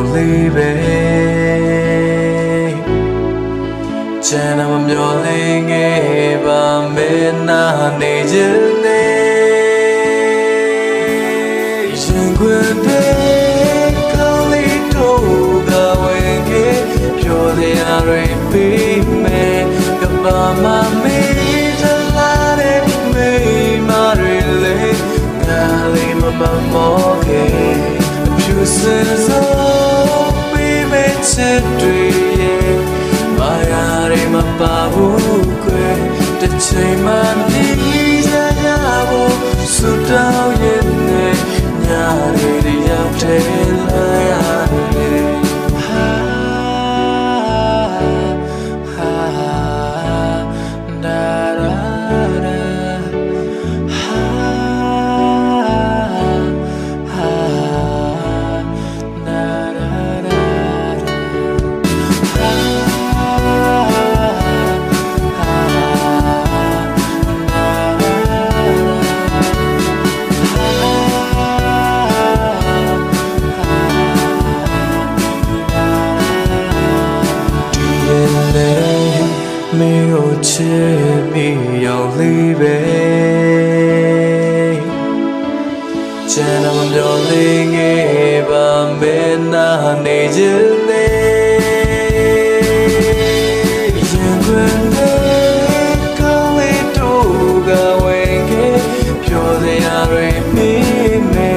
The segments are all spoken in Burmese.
ရောက်လေးပဲကျန်တော့မမျောလင်းခဲ့ပါမဲနာနေခြင်းနေရင်ခွင်တဲ့ကောင်းလေးတို့ကဝင်ခဲ့ပြောတရားတွေပြီးမယ်ကဘာမမေးတလာတဲ့မိမတွေလေငါလေးမမမောခဲ့ဖြူစင်စောပြီးမဲ့ ချစ်တွေရဲ့မာယာတွေမပါဘူးကွယ်တစ်ချိန်မှနေကြရဖို့စွတောင်းရဲ့နဲ့ညတွေရောက်တယ်လာရတယ် ချစ်မိရောက်လေးပဲကျန်တော့မပြောလေးငယ်ပါမဲနာနေခြင်းလေရင်ခွင်လေးကောင်းလေးတို့ကဝင်ခဲ့ပြောစရာတွေမိမဲ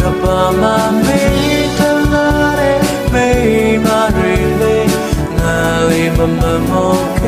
ကပါမမေးတလာတဲ့မိမတွေလေးငါလေးမမမော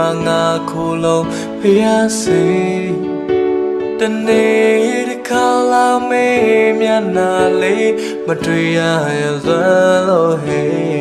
မငါခိုလုံးဖျားစေတနေ့တစ်ခါလာမေမျက်နှာလေးမတွေ့ရရသလိုဟေး